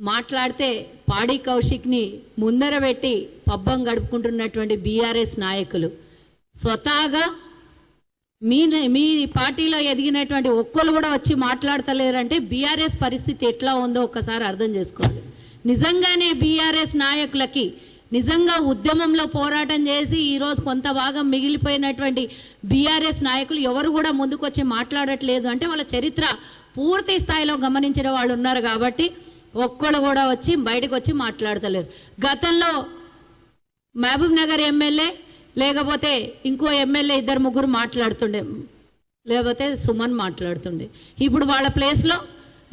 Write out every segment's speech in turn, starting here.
మాట్లాడితే పాడి కౌశిక్ని ముందర పెట్టి పబ్బం గడుపుకుంటున్నటువంటి బీఆర్ఎస్ నాయకులు. స్వతహాగా మీ మీ పార్టీలో ఎదిగినటువంటి ఒక్కరు కూడా వచ్చి మాట్లాడతలేరంటే బీఆర్ఎస్ పరిస్థితి ఎట్లా ఉందో ఒక్కసారి అర్థం చేసుకోవాలి. నిజంగానే బీఆర్ఎస్ నాయకులకి నిజంగా ఉద్యమంలో పోరాటం చేసి ఈ రోజు కొంత భాగం మిగిలిపోయినటువంటి బీఆర్ఎస్ నాయకులు ఎవరు కూడా ముందుకొచ్చి మాట్లాడట్లేదు అంటే వాళ్ళ చరిత్ర పూర్తి స్థాయిలో గమనించిన వాళ్ళు ఉన్నారు కాబట్టి ఒక్కళ్ళు కూడా వచ్చి బయటకు వచ్చి మాట్లాడతలేరు. గతంలో మహబూబ్ నగర్ ఎమ్మెల్యే లేకపోతే ఇంకో ఎమ్మెల్యే ఇద్దరు ముగ్గురు మాట్లాడుతుండే లేకపోతే సుమన్ మాట్లాడుతుండే. ఇప్పుడు వాళ్ళ ప్లేస్లో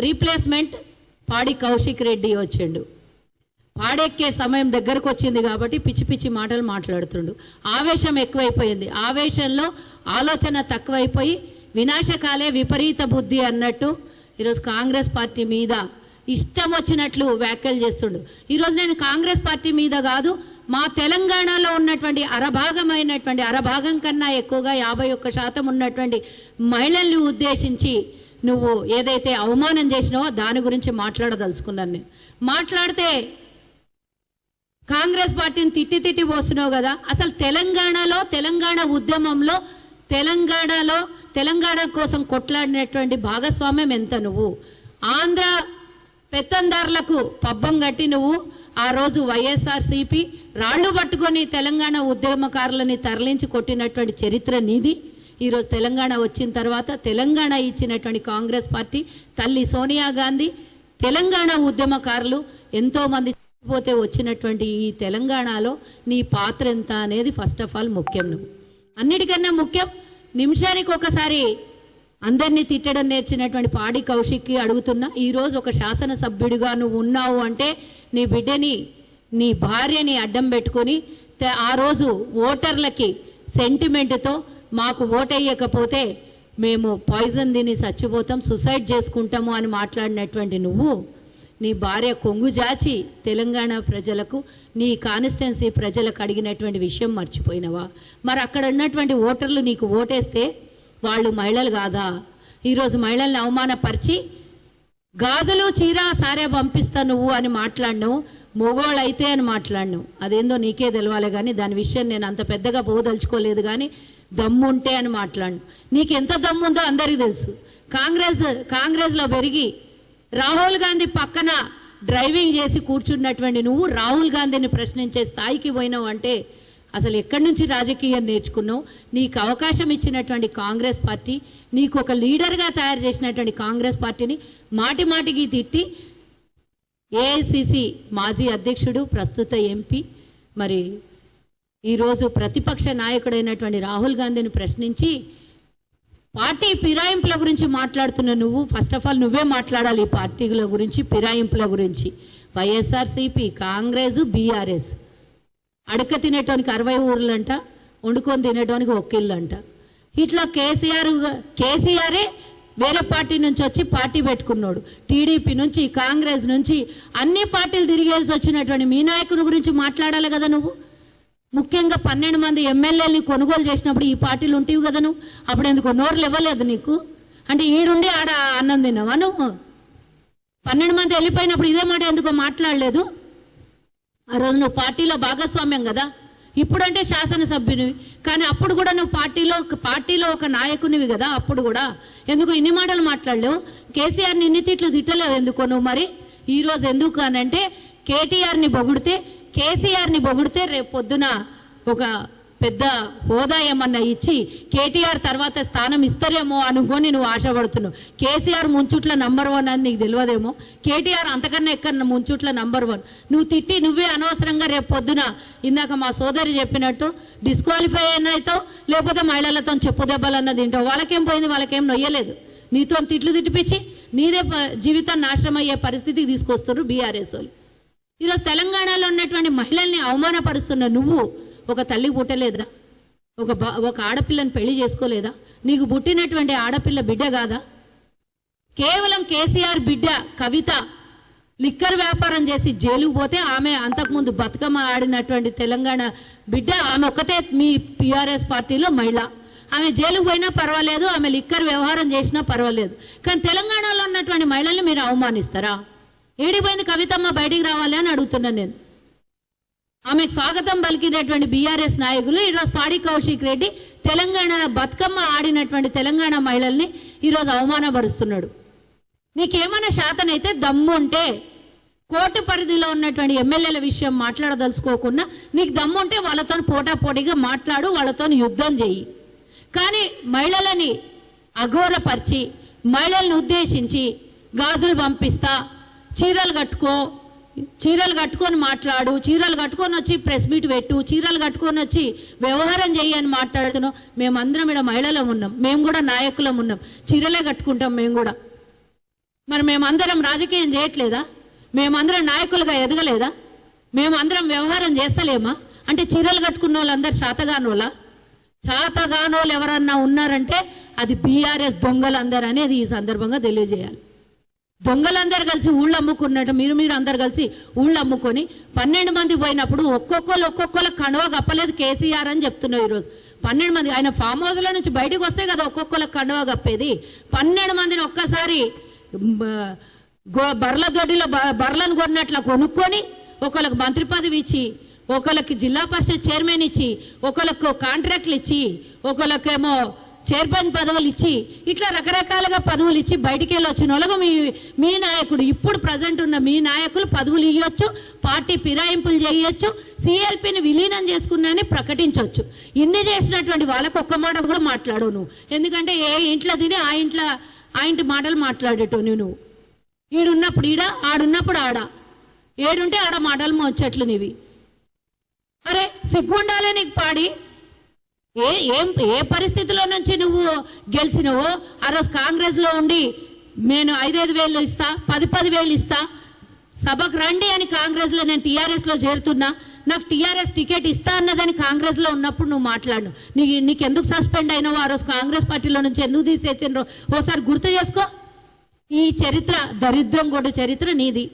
రీప్లేస్మెంట్ పాడి కౌశిక్ రెడ్డి వచ్చిండు. పాడెక్కే సమయం దగ్గరకు వచ్చింది కాబట్టి పిచ్చి పిచ్చి మాటలు మాట్లాడుతుండు. ఆవేశం ఎక్కువైపోయింది. ఆవేశంలో ఆలోచన తక్కువైపోయి వినాశకాలే విపరీత బుద్ధి అన్నట్టు ఈరోజు కాంగ్రెస్ పార్టీ మీద ఇష్టం వచ్చినట్లు వ్యాఖ్యలు చేస్తుండు. ఈరోజు నేను కాంగ్రెస్ పార్టీ మీద కాదు మా తెలంగాణలో ఉన్నటువంటి అరభాగమైనటువంటి అరభాగం కన్నా ఎక్కువగా యాభై ఒక్క శాతం ఉన్నటువంటి మహిళల్ని ఉద్దేశించి నువ్వు ఏదైతే అవమానం చేసినావో దాని గురించి మాట్లాడదలుచుకున్నాను నేను. మాట్లాడితే కాంగ్రెస్ పార్టీని తిట్టి తిట్టి పోస్తున్నావు కదా. అసలు తెలంగాణలో తెలంగాణ ఉద్యమంలో తెలంగాణలో తెలంగాణ కోసం కొట్లాడినటువంటి భాగస్వామ్యం ఎంత నువ్వు? ఆంధ్ర పెత్తందారులకు పబ్బం కట్టి నువ్వు ఆ రోజు వైఎస్ఆర్ సిపి రాళ్ళు పట్టుకొని తెలంగాణ ఉద్యమకారులని తరలించి కొట్టినటువంటి చరిత్ర నీది. ఈరోజు తెలంగాణ వచ్చిన తర్వాత తెలంగాణ ఇచ్చినటువంటి కాంగ్రెస్ పార్టీ తల్లి సోనియా గాంధీ తెలంగాణ ఉద్యమకారులు ఎంతో మంది పోతే వచ్చినటువంటి ఈ తెలంగాణలో నీ పాత్ర ఎంత అనేది ఫస్ట్ ఆఫ్ ఆల్ ముఖ్యం నువ్వు. అన్నిటికన్నా ముఖ్యం నిమిషానికి ఒకసారి అందరినీ తిట్టడం నేర్చినటువంటి పాడి కౌశిక్కి అడుగుతున్నా ఈ రోజు ఒక శాసనసభ్యుడిగా నువ్వు ఉన్నావు అంటే నీ బిడ్డని నీ భార్యని అడ్డం పెట్టుకొని ఆ రోజు ఓటర్లకి సెంటిమెంట్తో మాకు ఓటేయకపోతే మేము పాయిజన్ తిని చచ్చిపోతాం సుసైడ్ చేసుకుంటాము అని మాట్లాడినటువంటి నువ్వు నీ భార్య కొంగు జాచి తెలంగాణ ప్రజలకు నీ కాన్స్టిట్యున్సీ ప్రజలకు అడిగినటువంటి విషయం మర్చిపోయినవా? మరి అక్కడ ఉన్నటువంటి ఓటర్లు నీకు ఓటేస్తే వాళ్ళు మహిళలు కాదా? ఈరోజు మహిళల్ని అవమానపరిచి గాజులు చీర సారే పంపిస్తా నువ్వు అని మాట్లాడినావు. మొగోళ్ళు అయితే అని మాట్లాడినావు. అదేందో నీకే తెలవాలి కానీ దాని విషయం నేను అంత పెద్దగా పోదలుచుకోలేదు కానీ దమ్ముంటే అని మాట్లాడు నీకు ఎంత దమ్ముందో అందరికీ తెలుసు. కాంగ్రెస్ కాంగ్రెస్లో పెరిగి రాహుల్ గాంధీ పక్కన డ్రైవింగ్ చేసి కూర్చున్నటువంటి నువ్వు రాహుల్ గాంధీని ప్రశ్నించే స్థాయికి పోయినావు అంటే అసలు ఎక్కడి నుంచి రాజకీయం నేర్చుకున్నావు? నీకు అవకాశం ఇచ్చినటువంటి కాంగ్రెస్ పార్టీ నీకు ఒక లీడర్గా తయారు చేసినటువంటి కాంగ్రెస్ పార్టీని మాటి మాటికి తిట్టి ఏఐసిసి మాజీ అధ్యక్షుడు ప్రస్తుత ఎంపీ మరి ఈరోజు ప్రతిపక్ష నాయకుడైనటువంటి రాహుల్ గాంధీని ప్రశ్నించి పార్టీ ఫిరాయింపుల గురించి మాట్లాడుతున్న నువ్వు ఫస్ట్ ఆఫ్ ఆల్ నువ్వే మాట్లాడాలి ఈ పార్టీల గురించి ఫిరాయింపుల గురించి. వైఎస్ఆర్సీపీ కాంగ్రెస్ బీఆర్ఎస్. అడక తినేటానికి అరవై ఊర్లంట వండుకొని తినేటానికి ఒక్కిళ్ళంట ఇట్లా కేసీఆర్ కేసీఆరే వేరే పార్టీ నుంచి వచ్చి పార్టీ పెట్టుకున్నాడు. టీడీపీ నుంచి కాంగ్రెస్ నుంచి అన్ని పార్టీలు తిరిగేసి వచ్చినటువంటి మీ నాయకుని గురించి మాట్లాడాలి కదా నువ్వు? ముఖ్యంగా పన్నెండు మంది ఎమ్మెల్యేలని కొనుగోలు చేసినప్పుడు ఈ పార్టీలు ఉంటాయి కదా నువ్వు? అప్పుడు ఎందుకు నోర్లు ఇవ్వలేదు నీకు? అంటే ఈడుండి ఆడ అన్నం తిన్నావా నువ్వు? పన్నెండు మంది వెళ్ళిపోయినప్పుడు ఇదే మాట ఎందుకో మాట్లాడలేదు? ఆ రోజు నువ్వు పార్టీలో భాగస్వామ్యం కదా? ఇప్పుడంటే శాసనసభ్యునివి. కానీ అప్పుడు కూడా నువ్వు పార్టీలో పార్టీలో ఒక నాయకునివి కదా అప్పుడు కూడా. ఎందుకు ఇన్ని మాటలు మాట్లాడలేవు? కేసీఆర్ని ఇన్ని తిట్లు తిట్టలేవు ఎందుకో నువ్వు మరి? ఈ రోజు ఎందుకు అనంటే కేటీఆర్ని పొగిడితే కేసీఆర్ని పొగిడితే రేపు పొద్దున ఒక పెద్ద హోదా ఏమన్నా ఇచ్చి కేటీఆర్ తర్వాత స్థానం ఇస్తారేమో అనుకొని నువ్వు ఆశపడుతున్నావు. కేసీఆర్ ముంచుట్ల నంబర్ వన్ అని నీకు తెలియదేమో. కేటీఆర్ అంతకన్నా ఎక్కడ ముంచుట్ల నంబర్ వన్? నువ్వు తిట్టి నువ్వే అనవసరంగా రేపు పొద్దున ఇందాక మా సోదరి చెప్పినట్టు డిస్క్వాలిఫై అయినైతావు లేకపోతే మహిళలతో చెప్పు దెబ్బలన్న తింటావు. వాళ్ళకేం పోయింది వాళ్ళకేం నొయ్యలేదు. నీతో తిట్లు తిట్టిపించి నీదే జీవితం నాశనం అయ్యే పరిస్థితికి తీసుకొస్తున్నారు బీఆర్ఎస్ వాళ్ళు. ఈరోజు తెలంగాణలో ఉన్నటువంటి మహిళల్ని అవమానపరుస్తున్న నువ్వు ఒక తల్లి పుట్టలేదురా ఒక ఒక ఆడపిల్లని పెళ్ళి చేసుకోలేదా? నీకు పుట్టినటువంటి ఆడపిల్ల బిడ్డ కాదా? కేవలం కేసీఆర్ బిడ్డ కవిత లిక్కర్ వ్యాపారం చేసి జైలుకు పోతే ఆమె అంతకుముందు బతుకమ్మ ఆడినటువంటి తెలంగాణ బిడ్డ ఆమె ఒక్కతే మీ పిఆర్ఎస్ పార్టీలో మహిళ. ఆమె జైలుకు పోయినా పర్వాలేదు ఆమె లిక్కర్ వ్యవహారం చేసినా పర్వాలేదు. కానీ తెలంగాణలో ఉన్నటువంటి మహిళల్ని మీరు అవమానిస్తారా? ఏడిపోయింది కవితమ్మ బయటికి రావాలి అని అడుగుతున్నాను నేను. ఆమెకు స్వాగతం పలికినటువంటి బీఆర్ఎస్ నాయకులు ఈరోజు పాడి కౌశిక్ రెడ్డి తెలంగాణ బతుకమ్మ ఆడినటువంటి తెలంగాణ మహిళల్ని ఈరోజు అవమానపరుస్తున్నాడు. నీకేమైనా శాతనైతే దమ్ము ఉంటే కోర్టు పరిధిలో ఉన్నటువంటి ఎమ్మెల్యేల విషయం మాట్లాడదలుచుకోకుండా నీకు దమ్ము ఉంటే వాళ్ళతో పోటాపోటీగా మాట్లాడు వాళ్ళతో యుద్ధం చెయ్యి. కానీ మహిళలని అఘోరపరిచి మహిళలను ఉద్దేశించి గాజులు పంపిస్తా చీరలు కట్టుకో చీరలు కట్టుకొని మాట్లాడు చీరలు కట్టుకొని వచ్చి ప్రెస్ మీట్ పెట్టు చీరలు కట్టుకొని వచ్చి వ్యవహారం చెయ్యి అని మాట్లాడుతున్నాం మేమందరం ఇక్కడ మహిళలం ఉన్నాం. మేము కూడా నాయకులం ఉన్నాం. చీరలే కట్టుకుంటాం మేము కూడా. మరి మేమందరం రాజకీయం చేయట్లేదా? మేమందరం నాయకులుగా ఎదగలేదా? మేమందరం వ్యవహారం చేస్తలేమా? అంటే చీరలు కట్టుకున్న వాళ్ళందరూ శాతగానోళ్ళ శాతగానోళ్ళు ఎవరన్నా ఉన్నారంటే అది బీఆర్ఎస్ దొంగలందరూ అనేది ఈ సందర్భంగా తెలియజేయాలి. దొంగలందరూ కలిసి ఊళ్ళు అమ్ముకున్నట్టు మీరు మీరు అందరు కలిసి ఊళ్ళు అమ్ముకొని పన్నెండు మంది పోయినప్పుడు ఒక్కొక్కరు ఒక్కొక్కరు కణువ కప్పలేదు కేసీఆర్ అని చెప్తున్నావు ఈరోజు పన్నెండు మంది ఆయన ఫామ్ హౌస్ నుంచి బయటకు వస్తే కదా ఒక్కొక్కరు కణువ కప్పేది. పన్నెండు మందిని ఒక్కసారి బర్ల దొడ్డిలో బ- బర్లను కొన్నట్ల కొనుక్కొని ఒకళ్ళకి మంత్రి పదవి ఇచ్చి ఒకళ్ళకి జిల్లా పరిషత్ చైర్మన్ ఇచ్చి ఒకళ్ళకు కాంట్రాక్ట్లు ఇచ్చి ఒకళ్ళకేమో చైర్మన్ పదవులు ఇచ్చి ఇట్లా రకరకాలుగా పదవులు ఇచ్చి బయటికి వెళ్ళి వచ్చిన వాళ్ళకు మీ మీ నాయకుడు ఇప్పుడు ప్రజెంట్ ఉన్న మీ నాయకులు పదవులు ఇవ్వచ్చు పార్టీ ఫిరాయింపులు చేయొచ్చు సిఎల్పిని విలీనం చేసుకున్నాని ప్రకటించవచ్చు ఇన్ని చేసినటువంటి వాళ్ళకు ఒక్క మాట కూడా మాట్లాడు నువ్వు. ఎందుకంటే ఏ ఇంట్లో తిని ఆ ఇంట్లో ఆ ఇంటి మాటలు మాట్లాడేటో నువ్వు. ఈడున్నప్పుడు ఈడ ఆడున్నప్పుడు ఆడ. ఏడుంటే ఆడ మాటలు మోచెట్లు నీవి. అరే సిగ్గుండాలే నీకు పాడి. ఏ ఏం ఏ పరిస్థితిలో నుంచి నువ్వు గెలిచినవో ఆ రోజు కాంగ్రెస్లో ఉండి నేను ఐదైదు వేలు ఇస్తా పది పది వేలు ఇస్తా సభకు రండి అని కాంగ్రెస్లో నేను టీఆర్ఎస్లో చేరుతున్నా నాకు టీఆర్ఎస్ టికెట్ ఇస్తా అన్నదని కాంగ్రెస్లో ఉన్నప్పుడు నువ్వు మాట్లాడు. నీ నీకు ఎందుకు సస్పెండ్ అయినావు ఆ రోజు కాంగ్రెస్ పార్టీలో నుంచి ఎందుకు తీసేసినో ఓసారి గుర్తు చేసుకో. ఈ చరిత్ర దరిద్రం కూడా చరిత్ర నీది.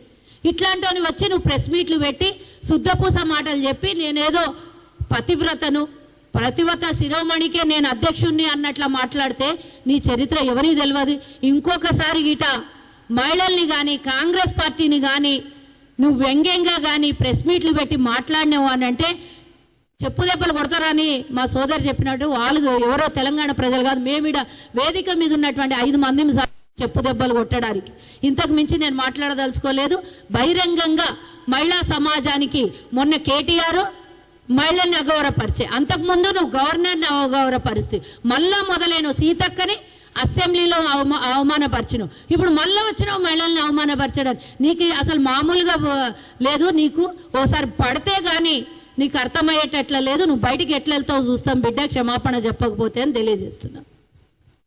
ఇట్లాంటివని వచ్చి నువ్వు ప్రెస్ మీట్లు పెట్టి శుద్ధపూస మాటలు చెప్పి నేనేదో పతివ్రతను ప్రతి ఒక్క శిరోమణికే నేను అధ్యక్షుణ్ణి అన్నట్లా మాట్లాడితే నీ చరిత్ర ఎవరికి తెలియదు ఇంకొకసారి గిట మహిళల్ని కానీ కాంగ్రెస్ పార్టీని కానీ నువ్వు వ్యంగ్యంగా కానీ ప్రెస్ మీట్లు పెట్టి మాట్లాడినావు అని అంటే చెప్పు దెబ్బలు కొడతారని మా సోదరు చెప్పినట్టు వాళ్ళు ఎవరో తెలంగాణ ప్రజలు కాదు. మేమిడ వేదిక మీద ఉన్నటువంటి ఐదు మందిని చెప్పు దెబ్బలు కొట్టడానికి. ఇంతకు మించి నేను మాట్లాడదలుచుకోలేదు. బహిరంగంగా మహిళా సమాజానికి మొన్న కేటీఆర్ మహిళల్ని అగౌరవపరిచే. అంతకుముందు నువ్వు గవర్నర్ని అగౌరవపరిస్తే మళ్ళా మొదలైన సీతక్కని అసెంబ్లీలో అవమా అవమానపరచను ఇప్పుడు మళ్ళీ వచ్చిన మహిళల్ని అవమానపరచడానికి నీకు అసలు మామూలుగా లేదు నీకు? ఓసారి పడితే గాని నీకు అర్థమయ్యేటట్ల లేదు. నువ్వు బయటికి ఎట్లా వెళ్తావు చూస్తాం. బిడ్డ క్షమాపణ చెప్పకపోతే అని తెలియజేస్తున్నా.